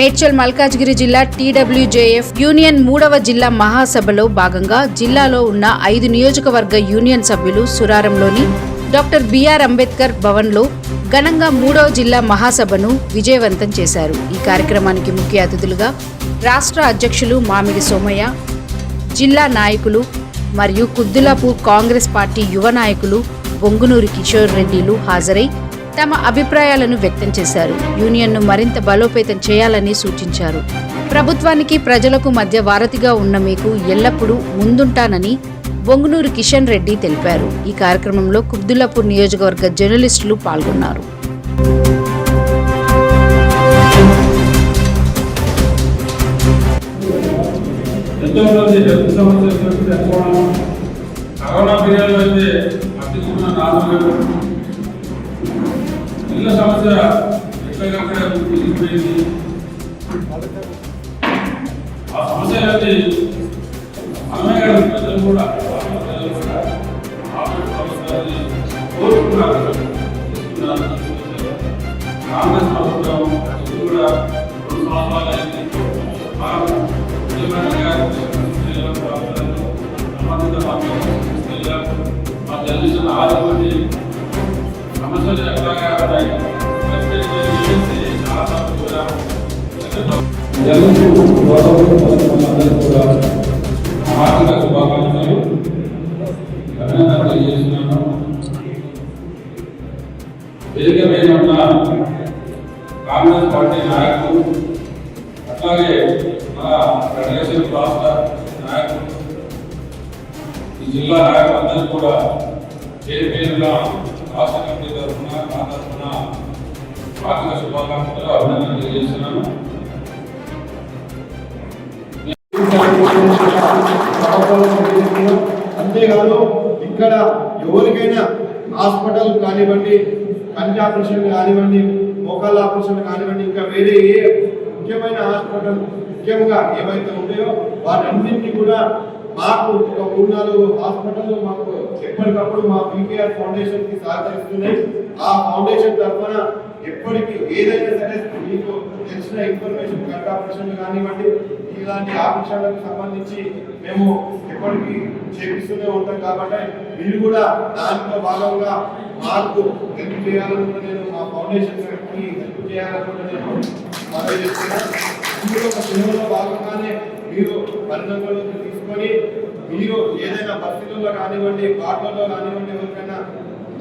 మేడ్చల్ మల్కాజ్గిరి జిల్లా TWJF union మూడవ జిల్లా మహాసభలో భాగంగా జిల్లాలో ఉన్న ఐదు నియోజకవర్గ యూనియన్ సభ్యులు సురారంలోని డాక్టర్ బిఆర్ అంబేద్కర్ భవన్లో ఘనంగా మూడవ జిల్లా మహాసభను విజయవంతం చేశారు. ఈ కార్యక్రమానికి ముఖ్య అతిథులుగా రాష్ట్ర అధ్యక్షులు మామిడి సోమయ్య జిల్లా నాయకులు మరియు కుద్దులాపూర్ కాంగ్రెస్ పార్టీ యువ నాయకులు బొంగునూరి కిషోర్ రెడ్డిలు హాజరై తమ అభిప్రాయాలను వ్యక్తం చేశారు. యూనియన్ను మరింత బలోపేతం చేయాలని సూచించారు. ప్రభుత్వానికి ప్రజలకు మధ్య వారధిగా ఉన్న మీకు ఎల్లప్పుడూ ముందుంటానని బొంగునూరు కిషన్ రెడ్డి తెలిపారు. ఈ కార్యక్రమంలో కుబ్దుల్లాపూర్ నియోజకవర్గ జర్నలిస్టులు పాల్గొన్నారు. ఎంతోమంది హెల్త్ సమస్యలు కరోనా పీరియడ్లో అయితే పట్టించుకున్న నాలుగు ఇళ్ళ సమస్య ఎక్కడికక్కడ మిగిలిపోయింది ఆ సమస్య మనమే కాదు ప్రజలు కూడా ప్రజలు కూడా కోరుకున్నారు. సమస్యలు ఎట్లాగా ఉన్నాయి కూడా జర్నలిస్టు శుభాకాంక్షలు తెలియజేస్తున్నాను వేదిక మీద ఉన్న కాంగ్రెస్ పార్టీ నాయకులు అట్లాగే మన ఫెడరేషన్ రాష్ట్ర నాయకులు ఈ జిల్లా నాయకులందరూ కూడా పేరు రాష్ట్ర ఆర్థిక శుభాకాంక్షలు అభినందన తెలియజేస్తున్నాను అంతేకాదు ఇక్కడ ఎవరికైనా హాస్పిటల్ కానివ్వండి కంటి ఆపరేషన్ కానివ్వండి మోకాళ్ళ ఆపరేషన్ కానివ్వండి ఇంకా వేరే ఏ ముఖ్యమైన హాస్పిటల్ ముఖ్యంగా ఏవైతే ఉంటాయో వాటన్నింటినీ కూడా మాకు ఒక మూడు నాలుగు హాస్పిటల్ మాకు ఎప్పటికప్పుడు మా పీకేఆర్ ఫౌండేషన్కి సహకరిస్తున్నాయి. ఆ ఫౌండేషన్ తరఫున ఎప్పటికీ ఏదైనా సరే మీకు తెలిసిన ఇన్ఫర్మేషన్ కంటి ఆపరేషన్ కానివ్వండి ఇలాంటి ఆపరేషన్లకు సంబంధించి మేము ఎప్పటికీ చేపిస్తూనే ఉంటాం కాబట్టి మీరు కూడా దాంట్లో భాగంగా మాకు హెల్ప్ చేయాలనుకుంటే నేను మా ఫౌండేషన్కి హెల్ప్ చేయాలనుకుంటే నేను మనవి చేస్తున్నాను ఇందులో ఒక సినిమాలో భాగంగానే మీరు పరిణామాలను తీసుకొని మీరు ఏదైనా పరిస్థితుల్లో కానివ్వండి కార్డులలో కానివ్వండి ఎవరికైనా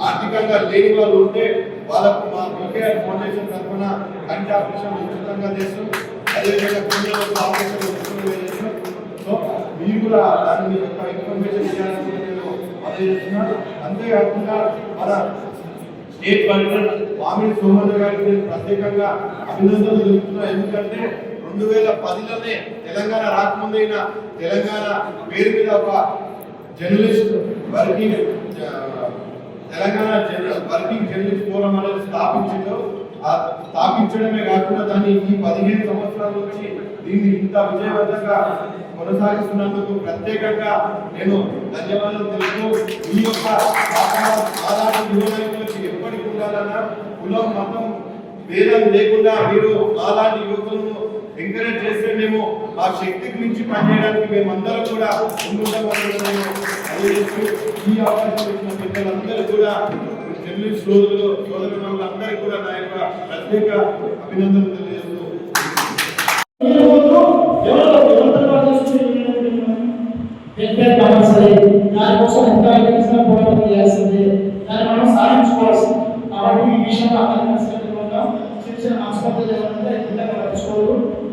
ఆర్థికంగా లేని వాళ్ళు ఉంటే వాళ్ళకు మా కేకేఆర్ ఫౌండేషన్ తరఫున కంటి ఆపరేషన్ ఉచితంగా చేస్తాం అదేవిధంగా పిల్లలకు ఆపరేషన్ ఉచితంగా సో మీరు కూడా దాని యొక్క ఇన్ఫర్మేషన్ ఇవ్వాలని నేను అంతేకాకుండా మన స్టేట్ ప్రెసిడెంట్ మామిడి సోమన్న గారికి నేను ప్రత్యేకంగా అభినందనలు తెలుపుతున్నాను ఎందుకంటే రెండు వేల పదిలోనే తెలంగాణ రాకముందైన తెలంగాణ పేరు మీద ఒక journalist working Telangana journal working journalist forum అనేది స్థాపించిందో ఆ స్థాపించడమే కాకుండా దాన్ని ఈ పదిహేను సంవత్సరాల నుంచి దీన్ని ఇంత విజయవంతంగా కొనసాగిస్తున్నందుకు ప్రత్యేకంగా నేను ధన్యవాదాలు తెలుపుతూ ఈ యొక్క ఆధార యువకులకి ఎప్పటికి ఉండాలన్నా కులం మతం భేదం లేకుండా మీరు అలాంటి యువకులను ఎంకరేజ్ చేస్తే మేము ఆ శక్తికి మించి పనిచేయడానికి మేమందరం కూడా ముందుంటామని ఈ అవకాశం ఇచ్చిన పిల్లలందరూ కూడా జర్నలిస్ట్ సోదరులు అందరికీ కూడా నా యొక్క ప్రత్యేక అభినందనలు తెలియజేస్తూ దానికోసం ఎంత తెలిసిన పోరాటం చేయాల్సింది దాన్ని మనం సాధించుకోవాల్సింది కాబట్టి ఈ విషయంలో అందరికీ కలిసినట్టు చిన్న చిన్న ఆసుపత్రులు ఏమంటే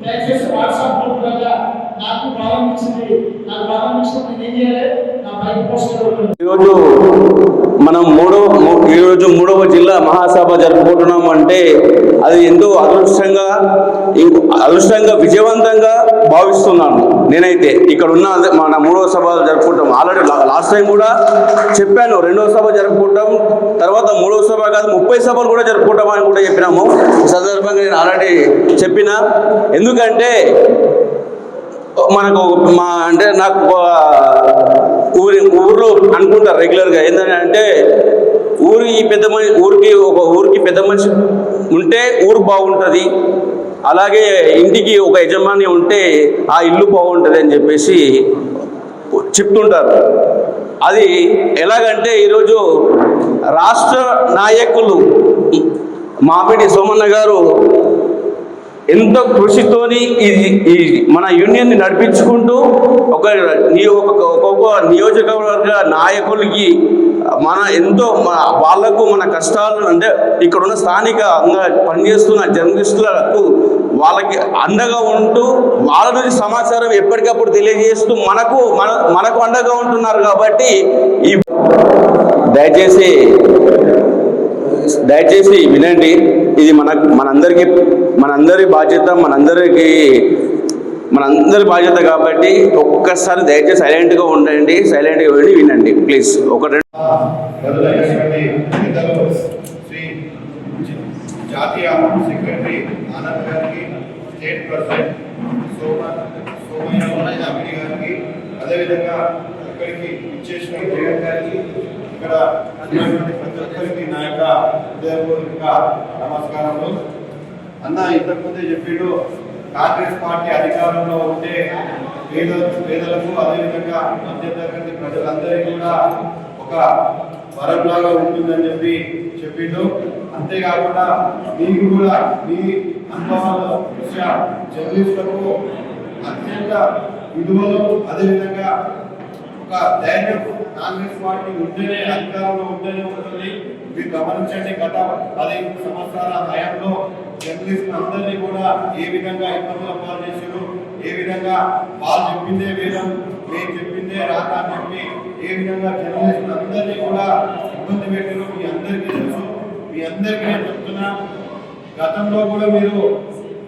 దయచేసి వాట్సాప్ నాకు ప్రారంభించింది నాకు ప్రారంభించినప్పుడు నేను ఏం చేయాలి నా బైక్ పోస్టర్ ఈరోజు మనం మూడో ఈరోజు మూడవ జిల్లా మహాసభ జరుపుకుంటున్నాం అంటే అది ఎంతో అదృష్టంగా అదృష్టంగా విజయవంతంగా భావిస్తున్నాను నేనైతే. ఇక్కడ ఉన్న మన మూడవ సభ జరుపుకుంటాం. ఆల్రెడీ లాస్ట్ టైం కూడా చెప్పాను రెండవ సభ జరుపుకుంటాం. తర్వాత మూడవ సభ కాదు ముప్పై సభలు కూడా జరుపుకుంటాం అని కూడా చెప్పినాము. సందర్భంగా నేను ఆల్రెడీ చెప్పిన. ఎందుకంటే మనకు మా అంటే నాకు ఊరి ఊర్లో అనుకుంటారు రెగ్యులర్గా ఏంటంటే ఊరి పెద్ద మనిషి ఊరికి ఒక ఊరికి పెద్ద మనిషి ఉంటే ఊరు బాగుంటుంది. అలాగే ఇంటికి ఒక యజమాని ఉంటే ఆ ఇల్లు బాగుంటుంది అని చెప్పేసి చెప్తుంటారు. అది ఎలాగంటే ఈరోజు రాష్ట్ర నాయకులు మామిడి సోమన్న గారు ఎంతో కృషితోని ఇది ఈ మన యూనియన్ని నడిపించుకుంటూ ఒక నియో- ఒక్కొక్క నియోజకవర్గ నాయకులకి మన ఎంతో మన వాళ్ళకు మన కష్టాలు అంటే ఇక్కడ ఉన్న స్థానికంగా పనిచేస్తున్న జర్నలిస్టులకు వాళ్ళకి అండగా ఉంటూ వాళ్ళ నుంచి సమాచారం ఎప్పటికప్పుడు తెలియజేస్తూ మనకు మన మనకు అండగా ఉంటున్నారు కాబట్టి ఈ దయచేసి దయచేసి వినండి. ఇది మన మనందరికీ మనందరి బాధ్యత మనందరికీ మనందరి బాధ్యత కాబట్టి ఒక్కసారి దయచేసి సైలెంట్గా ఉండండి సైలెంట్గా ఉండి వినండి ప్లీజ్. ఒక రెండు జాతీయ సెక్రటరీ ఆనంద్ గారికి స్టేట్ ప్రెసిడెంట్ సోమ సోమయ్య గారికి అదేవిధంగా ఇక్కడికి ఇచ్చేసిన జగన్ గారికి ఇక్కడ ప్రతి ఒక్కరికి నా యొక్క హృదయపూర్వక నమస్కారములు. అన్న ఇంతకుముందే చెప్పిండు కాంగ్రెస్ పార్టీ అధికారంలో ఉంటే పేద పేదలకు అదేవిధంగా మధ్యతరగతి ప్రజలందరికీ కూడా ఒక వరంలాగా ఉంటుందని చెప్పి చెప్పిండు. అంతేకాకుండా మీకు కూడా మీ అనుభవాల దృష్ట్యా జర్నలిస్టులకు అత్యంత విలువలు అదేవిధంగా ఒక ధైర్యం కాంగ్రెస్ పార్టీ ఉంటేనే అధికారంలో ఉంటేనే ఉంటుంది. మీరు గమనించండి గత పదిహేను సంవత్సరాల హయాంలో జర్నలిస్ట్ అందరినీ కూడా ఏ విధంగా ఇబ్బందుల పాలు చేశారు ఏ విధంగా వాళ్ళు చెప్పిందే వేదం మేము చెప్పిందే రాత అని చెప్పి ఏ విధంగా జర్నలిస్ట్ అందరినీ కూడా ఇబ్బంది పెట్టారు మీ అందరికీ తెలుసు. మీ అందరికీ నేను చెప్తున్నా గతంలో కూడా మీరు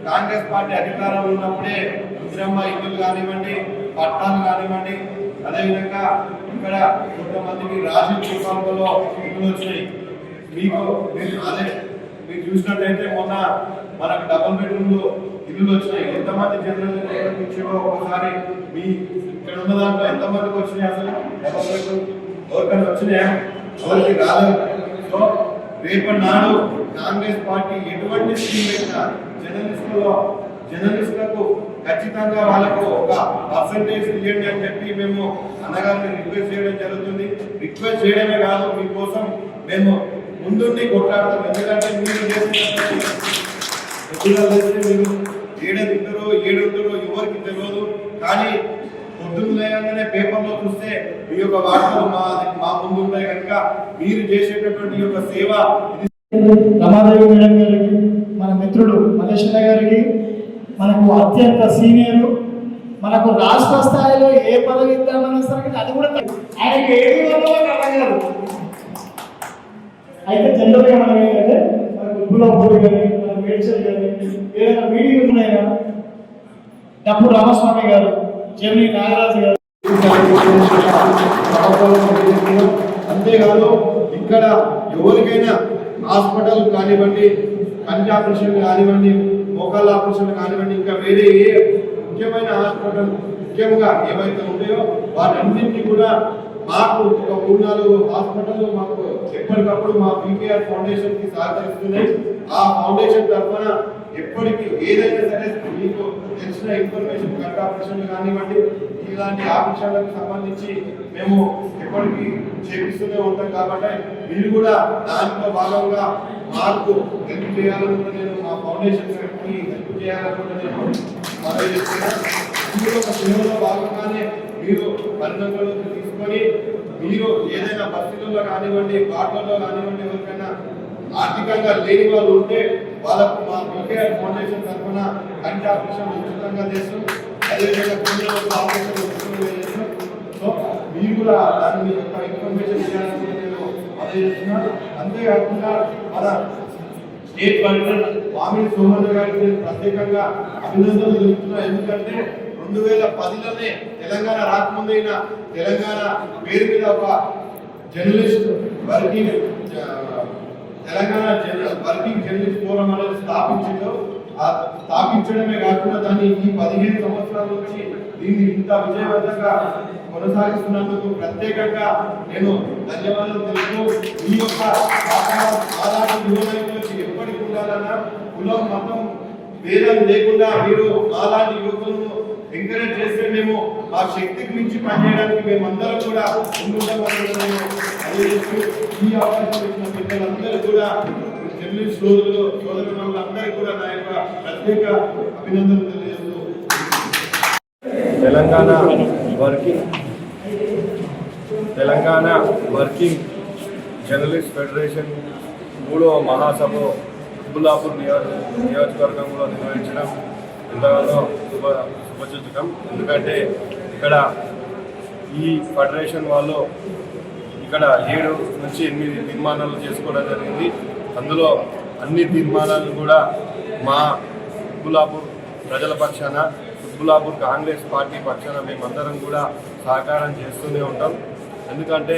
కాంగ్రెస్ పార్టీ అధికారంలో ఉన్నప్పుడే ఇందిరమ్మ ఇల్లులు కానివ్వండి పట్టాలు కానివ్వండి అదేవిధంగా ఇక్కడ కొంతమందికి రాజు కుటుంబంలో ఇల్లు వచ్చినాయి. మీకు మీరు అదే మీరు చూసినట్లయితే మొన్న మనకు డబుల్ బెడ్రూమ్లో ఇల్లులు వచ్చినాయి. ఎంతమంది జనరల్ ఇచ్చారో ఒకసారి మీ ఇక్కడ ఉన్న దాంట్లో ఎంతమందికి వచ్చినాయి అసలు? డబుల్ బెడ్రూమ్ ఎవరికైనా వచ్చినాయా? ఎవరికి రాదు సో రేపటి నాడు కాంగ్రెస్ పార్టీ ఎటువంటి స్కీమ్ పెట్టినా జర్నలిస్టులో జర్నలిస్టులకు ఖచ్చితంగా వాళ్ళకు ఒక పర్సంటేజ్ ఇవ్వండి అని చెప్పి మేము అన్నగారిని రిక్వెస్ట్ చేయడం జరుగుతుంది. రిక్వెస్ట్ చేయడమే కాదు మీకోసం మేము ముందుండి కొట్లాడతాం. ఎందుకంటే మీరు చేసినటువంటి మీరు ఏడెంటారో ఏడుంటారో ఎవరికి తెలియదు. కానీ పొద్దున్న పేపర్లో చూస్తే మీ యొక్క వార్తలు మా మా ముందు ఉంటాయి కనుక మీరు చేసేటటువంటి ఈ యొక్క సేవ రమాదేవి మేడం గారికి మన మిత్రుడు మల్లేశ్వర గారికి మనకు అత్యంత సీనియర్ మనకు రాష్ట్ర స్థాయిలో ఏ పదవి ఇద్దామన్నా సరే అది కూడా ఆయనకి ఏది వల్ల అయితే జనరల్గా మనం ఏంటంటే మనకు గుబ్బులో కానీ మన మేడ్చల్ కానీ ఏదైనా మీడియా ఉన్నాయా డప్పు రామస్వామి గారు జమిని నాగరాజు గారు అంతేకాదు ఇక్కడ ఎవరికైనా హాస్పిటల్ కానివ్వండి కంటి కానివ్వండి మోకాళ్ళ ఆపరేషన్ కానివ్వండి ఇంకా వేరే ఏ ముఖ్యమైన హాస్పిటల్ ముఖ్యంగా ఏవైతే ఉంటాయో వాటన్నింటినీ కూడా మాకు ఒక మూడు నాలుగు హాస్పిటల్ మాకు ఎప్పటికప్పుడు మా పీకేఆర్ ఫౌండేషన్కి సహకరిస్తున్నాయి. ఆ ఫౌండేషన్ తరఫున ఎప్పటికీ ఏదైనా సరే మీకు తెలిసిన ఇన్ఫర్మేషన్ కట్ ఆపరేషన్ కానివ్వండి ఇలాంటి ఆపరేషన్లకు సంబంధించి మేము ఎప్పటికీ చేపిస్తూనే ఉంటాం. కాబట్టి మీరు కూడా దానిలో భాగంగా మాకు హెల్ప్ చేయాలనుకుంటే నేను మా ఫౌండేషన్కి హెల్ప్ చేయాలనుకుంటే నేను మనవి ఇందులో ఒక సేవలో భాగంగానే మీరు పరిణామంలోకి తీసుకొని మీరు ఏదైనా బస్సులలో కానివ్వండి కార్లలో కానివ్వండి ఎవరికైనా ఆర్థికంగా లేని వాళ్ళు ఉంటే వాళ్ళకు మా కేకేఆర్ ఫౌండేషన్ తరఫున కంటి ఆపరేషన్ ఉచితంగా చేస్తాం అదేవిధంగా పిల్లలకు ఆపరేషన్ సో మీరు కూడా దాని యొక్క ఇన్ఫర్మేషన్ ఇవ్వాలని కూడా నేను అదే చేస్తున్నాను అంతేకాకుండా మన స్టేట్ ప్రెసిడెంట్ వామిడి సోమన్న గారికి నేను ప్రత్యేకంగా అభినందనలు తెలుపుతున్నా. ఎందుకంటే రెండు వేల పదిలోనే తెలంగాణ రాకముందైన తెలంగాణ పేరు మీద ఒక జర్నలిస్ట్ వర్కింగ్ తెలంగాణ జర్న- వర్కింగ్ జర్నలిస్ట్ ఫోరం అనేది స్థాపించిందో స్థాపించడమే కాకుండా దాన్ని ఈ పదిహేను సంవత్సరాల నుంచి దీన్ని ఇంత విజయవంతంగా కొనసాగిస్తున్నందుకు ప్రత్యేకంగా నేను ధన్యవాదాలు తెలుపుతూ ఈ యొక్క ఆధార ఎప్పటికి ఉండాలన్నా కులం మతం భేదం లేకుండా మీరు అలాంటి యువకులను ఎంకరేజ్ చేస్తే మేము ఆ శక్తికి మించి పనిచేయడానికి మేమందరం కూడా ముందుంటామని ఈ అవకాశం ఇచ్చిన పిల్లలందరూ కూడా జర్నలిస్ట్ సోదరులు సోదరులు అందరికీ కూడా నా యొక్క ప్రత్యేక అభినందనలు తెలియజేస్తూ Telangana working Telangana working journalist federation మూడవ మహాసభ బుల్లాపూర్ నియోజ నియోజకవర్గంలో నిర్వహించడం ఎంతగానో శుభ శుభసూచకం ఎందుకంటే ఇక్కడ ఈ ఫెడరేషన్ వాళ్ళు ఇక్కడ ఏడు నుంచి ఎనిమిది నిర్మాణాలు చేసుకోవడం జరిగింది. అందులో అన్ని తీర్మానాలను కూడా మా గులాపూర్ ప్రజల పక్షాన గులాపూర్ కాంగ్రెస్ పార్టీ పక్షాన మేమందరం కూడా సహకారం చేస్తూనే ఉంటాం. ఎందుకంటే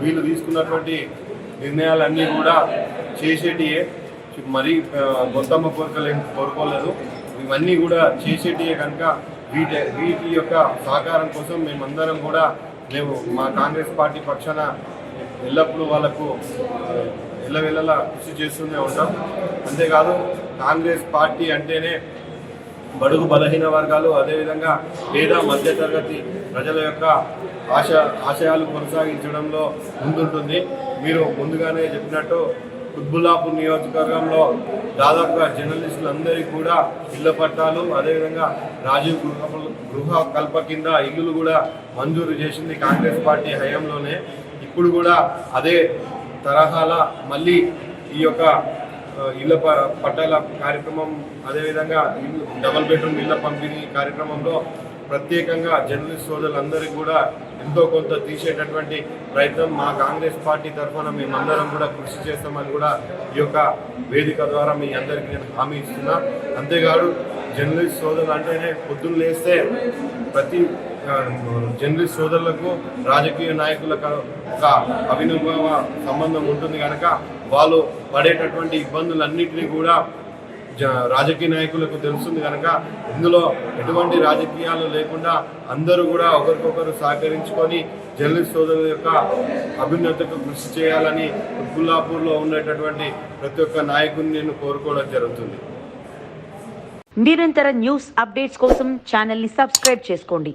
వీళ్ళు తీసుకున్నటువంటి నిర్ణయాలన్నీ కూడా చేసేటియే. మరీ గొంతమ్మ కోరికలు కోరుకోలేదు. ఇవన్నీ కూడా చేసేటియే కనుక వీటి వీటి యొక్క సహకారం కోసం మేమందరం కూడా మేము మా కాంగ్రెస్ పార్టీ పక్షాన ఎల్లప్పుడూ వాళ్ళకు ఎల్లవెల్లలా కృషి చేస్తూనే ఉంటాం. అంతేకాదు కాంగ్రెస్ పార్టీ అంటేనే బడుగు బలహీన వర్గాలు అదేవిధంగా పేద మధ్యతరగతి ప్రజల యొక్క ఆశ ఆశయాలు కొనసాగించడంలో ముందుంటుంది. మీరు ముందుగానే చెప్పినట్టు కుత్బుల్లాపూర్ నియోజకవర్గంలో దాదాపుగా జర్నలిస్టులు అందరికీ కూడా ఇళ్ళ పట్టాలు అదేవిధంగా రాజీవ్ గృహ గృహ కల్ప కింద ఇల్లులు కూడా మంజూరు చేసింది కాంగ్రెస్ పార్టీ హయాంలోనే. ఇప్పుడు కూడా అదే తరహాల మళ్ళీ ఈ యొక్క ఇళ్ళ ప- పట్టాల కార్యక్రమం అదేవిధంగా ఇల్లు డబల్ బెడ్రూమ్ ఇళ్ళ పంపిణీ కార్యక్రమంలో ప్రత్యేకంగా జర్నలిస్ట్ సోదరులందరికీ కూడా ఎంతో కొంత తీసేటటువంటి ప్రయత్నం మా కాంగ్రెస్ పార్టీ తరఫున మేమందరం కూడా కృషి చేస్తామని కూడా ఈ యొక్క వేదిక ద్వారా మీ అందరికీ నేను హామీ ఇస్తున్నా. అంతేకాదు జర్నలిస్ట్ సోదరులు అంటేనే పొద్దున్న లేస్తే ప్రతి జర్నలిస్ట్ సోదరులకు రాజకీయ నాయకులకు ఒక అవినభావ సంబంధం ఉంటుంది కనుక వాళ్ళు పడేటటువంటి ఇబ్బందులన్నింటినీ కూడా జ- రాజకీయ నాయకులకు తెలుస్తుంది కనుక ఇందులో ఎటువంటి రాజకీయాలు లేకుండా అందరూ కూడా ఒకరికొకరు సహకరించుకొని జర్నలిస్ట్ సోదరుల యొక్క అభ్యున్నతకు కృషి చేయాలని గుల్లాపూర్లో ఉండేటటువంటి ప్రతి ఒక్క నాయకుడిని నేను కోరుకోవడం జరుగుతుంది. నిరంతర న్యూస్ అప్డేట్స్ కోసం ఛానల్ని సబ్స్క్రైబ్ చేసుకోండి.